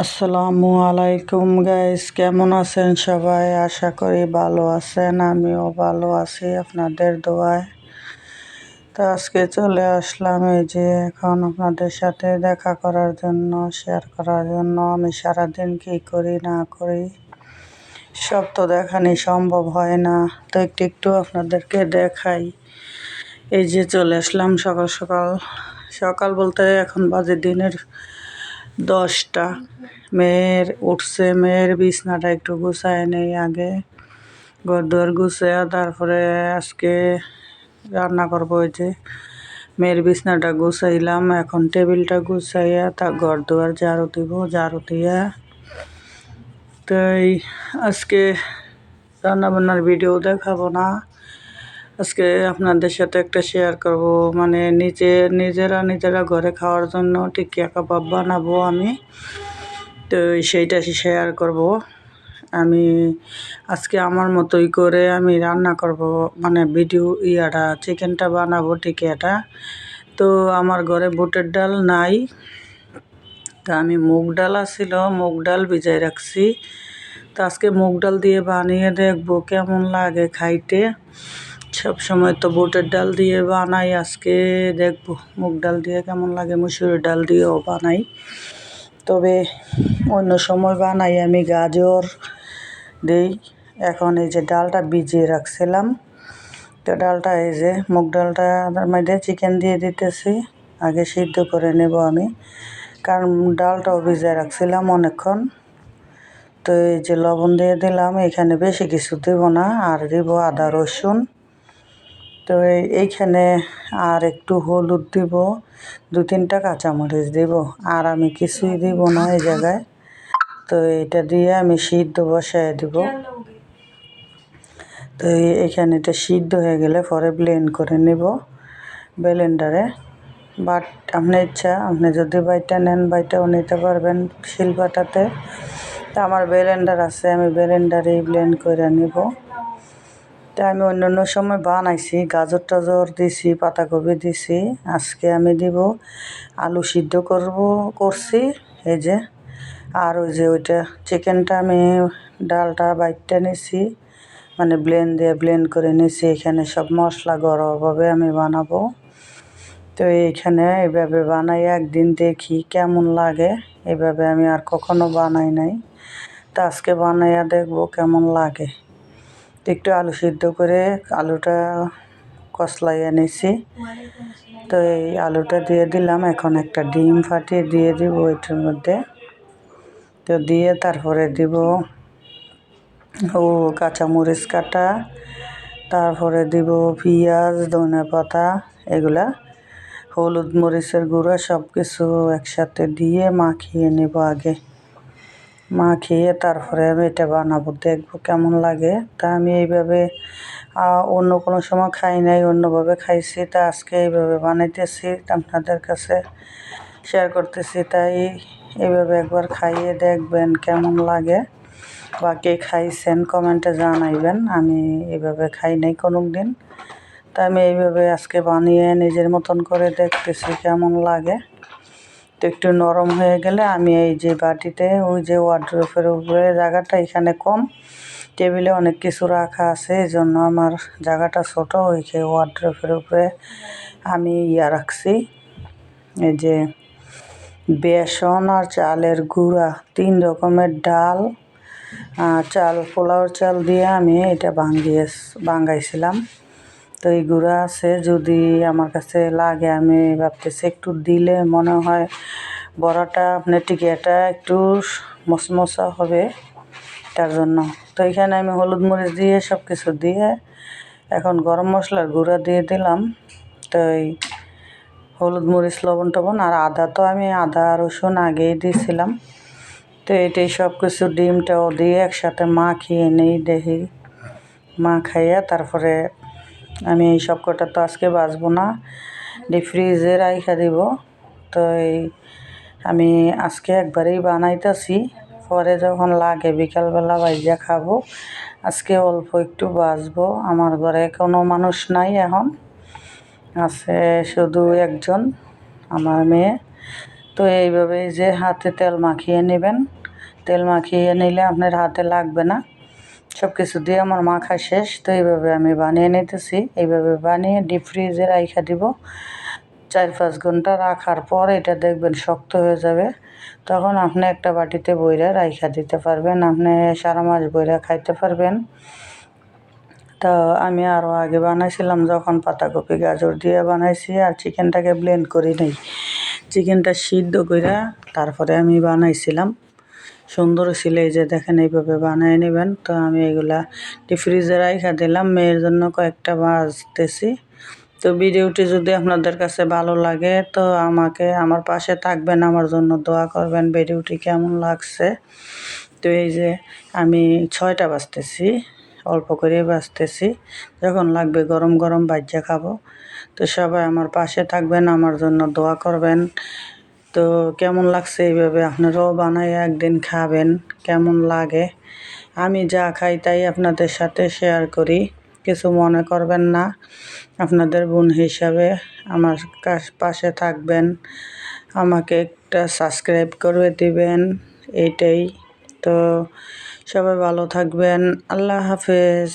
আসসালামু আলাইকুম গাইস কেমন আছেন সবাই? আশা করি ভালো আছেন, আমিও ভালো আছি আপনাদের দোয়ায়। তো আজকে চলে আসলাম এই যে এখন আপনাদের সাথে দেখা করার জন্য শেয়ার করার জন্য। আমি সারাদিন কি করি, না করি, সব তো দেখানি সম্ভব হয় না। তো একটু একটু আপনাদেরকে দেখাই। এই যে চলে আসলাম সকাল সকাল। সকাল বলতে এখন বাজে দিনের দশটা। মেয়ের উঠছে, মেয়ের বিছনাটা একটু গুছায় নেই আগে। ঘর দুয়ার গুছাইয়া তারপরে আজকে রান্না করব ওই যে। মেয়ের বিছনাটা গুছাইলাম, এখন টেবিলটা গুছাইয়া তা ঘর দুয়ার ঝাড়ু দিব, ঝাড়ু দিয়া। তাই আজকে রান্নাবান্নার ভিডিও দেখাবো না। আজকে আপনাদের সাথে একটা শেয়ার করব। মানে নিজে, নিজেরা নিজেরা ঘরে খাওয়ার জন্য টিকিয়া কাবাব বানাবো আমি। তো সেইটা শেয়ার করব। আমি আজকে আমার মতোই করে আমি রান্না করব। মানে ভিডিও ইয়াটা চিকেনটা বানাবো টিকিয়াটা তো আমার ঘরে বুটের ডাল নাই। তা আমি মুগ ডাল আসছিল মুগ ডাল ভিজাই রাখছি। তো আজকে মুগ ডাল দিয়ে বানিয়ে দেখব কেমন লাগে খাইতে। সব সময় তো বুটের ডাল দিয়ে বানাই, আজকে দেখব মুগ ডাল দিয়ে কেমন লাগে, মুসুরির ডাল দিয়েও বানাই। তবে অন্য সময় বানাই আমি গাজর দিই। এখন এই যে ডালটা ভিজিয়ে রাখছিলাম। তো ডালটা এই যে মুগ ডালটা মধ্যে চিকেন দিয়ে দিতেছি, আগে সিদ্ধ করে নেব আমি। কারণ ডালটাও ভিজিয়ে রাখছিলাম অনেকক্ষণ। তো এই যে লবণ দিয়ে দিলাম, এখানে বেশি কিছু দেব না, আর দিব আদা রসুন। তো এইখানে আর একটু হলুদ দিব, দু তিনটা কাঁচামরিচ দিব, আর আমি কিছুই দিব না এই জায়গায়। তো এটা দিয়ে আমি সিদ্ধ বসায় দিব। তো এখানে এটা সিদ্ধ হয়ে গেলে পরে ব্লেন্ড করে নেব ব্লেন্ডারে বাট আপনার ইচ্ছা, আপনি যদি বাইটা নেন, বাইটাও নিতে পারবেন শিলপাটাতে তা আমার ব্লেন্ডার আছে, আমি ব্লেন্ডারেই ব্লেন্ড করে নেব। তা আমি অন্য অন্য সময় বানাইছি। গাজর টাজর দিছি, পাতাকপি দিছি। আজকে আমি দিব আলু সিদ্ধ করব, করছি। এই যে, আর ওই যে ওইটা চিকেনটা আমি ডালটা বাইটটা নিছি মানে ব্লেন্ড দিয়ে ব্লেন্ড করে নিছি। এখানে সব মশলা গরমভাবে আমি বানাবো। তো এইখানে এইভাবে বানাই, একদিন দেখি কেমন লাগে। এইভাবে আমি আর কখনো বানাই নাই। তো আজকে বানাইয়া দেখব কেমন লাগে। একটু আলু সিদ্ধ করে আলুটা কষলাইয়া নিছি তো এই আলুটা দিয়ে দিলাম, এখন একটা ডিম ফাটিয়ে দিয়ে দিব এটার মধ্যে। তো দিয়ে তারপরে দিব ও কাঁচামরিচ কাটা, তারপরে দিব পেঁয়াজ, ধনে পাতা, এগুলা। হলুদ মরিচের গুঁড়া সব কিছু একসাথে দিয়ে মাখিয়ে নেব আগে। মাখিয়ে তারপরে আমি এটা বানাবো, দেখব কেমন লাগে। তা আমি এইভাবে অন্য কোনো সময় খাই নাই, অন্যভাবে খাইছি, তা আজকে এইভাবে বানাইতেছি আপনাদের কাছে শেয়ার করতেছি। তাই এইভাবে একবার খাইয়ে দেখবেন কেমন লাগে বা কে খাইছেন কমেন্টে জানাইবেন। আমি এইভাবে খাই নাই কোনো দিন তা আমি এইভাবে আজকে বানিয়ে নিজের মতন করে দেখতেছি কেমন লাগে। তো একটু নরম হয়ে গেলে আমি এই যে বাটিতে, ওই যে ওয়ার্ড্রোফের উপরে জায়গাটা এখানে কম। টেবিলে অনেক কিছু রাখা আছে এই জন্য আমার জায়গাটা ছোটো, ওই ওয়ার্ড্রোফের উপরে আমি ইয়া রাখছি। এই যে বেসন আর চালের গুঁড়া, তিন রকমের ডাল চাল, পোলাওর চাল দিয়ে আমি এটা ভাঙিয়ে ভাঙ্গাইছিলাম তো এই গুঁড়া আছে, যদি আমার কাছে লাগে, আমি ভাবতেছি একটু দিলে মনে হয় বড়াটা আপনার টিকিয়াটা একটু মশমশা হবে তার জন্য। তো এখানে আমি হলুদ মরিচ দিয়ে সব কিছু দিয়ে এখন গরম মশলার গুঁড়া দিয়ে দিলাম। তো এই হলুদ মরিচ, লবণ টবণ আর আদা তো আমি আদা, রসুন আগেই দিয়েছিলাম। তো এটাই সব কিছু ডিমটাও দিয়ে একসাথে মাখিয়ে নেই, দেখি। মা খাইয়া তারপরে আমি এই সব কটা তো আজকে বাঁচবো না। ডিপ ফ্রিজে রাইখা দিব। তো এই আমি আজকে একবারেই বানাইতেছি। পরে যখন লাগে বিকালবেলা বাইজা খাব। আজকে অল্প একটু বাঁচবো আমার ঘরে কোনো মানুষ নাই এখন। আছে শুধু একজন, আমার মেয়ে। তো এইভাবেই যে হাতে তেল মাখিয়ে নেবেন, তেল মাখিয়ে নিলে আপনার হাতে লাগবে না। সব কিছু দিয়ে আমার মাখা শেষ। তো এইভাবে আমি বানিয়ে নিতেছি। এইভাবে বানিয়ে ডিপ ফ্রিজে রাইখা দিব। চার পাঁচ ঘণ্টা রাখার পর এটা দেখবেন শক্ত হয়ে যাবে। তখন আপনি একটা বাটিতে বইরা রাইখা দিতে পারবেন। আপনি সারা মাস বইরা খাইতে পারবেন। তো আমি আরও আগে বানাইছিলাম যখন পাতাকপি, গাজর দিয়ে বানাইছি আর চিকেনটাকে ব্লেন্ড করি নাই। চিকেনটা সিদ্ধ কইরা তারপরে আমি বানাইছিলাম। সুন্দর ছিল এই যে দেখেন এইভাবে বানিয়ে নেবেন। তো আমি এগুলা ফ্রিজে রাইখা দিলাম, মেয়ের জন্য কয়েকটা বাজতেছি। তো ভিডিওটি যদি আপনাদের কাছে ভালো লাগে, তো আমাকে, আমার পাশে থাকবেন, আমার জন্য দোয়া করবেন। ভিডিওটি কেমন লাগছে? তো এই যে আমি ছয়টা বাজতেছি, অল্প করে বাজতেছি। যখন লাগবে গরম গরম বাজ্যা খাব। তো সবাই আমার পাশে থাকবেন, আমার জন্য দোয়া করবেন। তো কেমন লাগছে এইভাবে? আপনারাও বানাই একদিন খাবেন, কেমন লাগে? আমি যা খাই তাই আপনাদের সাথে শেয়ার করি। কিছু মনে করবেন না। আপনাদের বোন হিসাবে আমার পাশে থাকবেন। আমাকে একটা সাবস্ক্রাইব করে দিবেন এইটাই তো সবাই ভালো থাকবেন। আল্লাহ হাফেজ।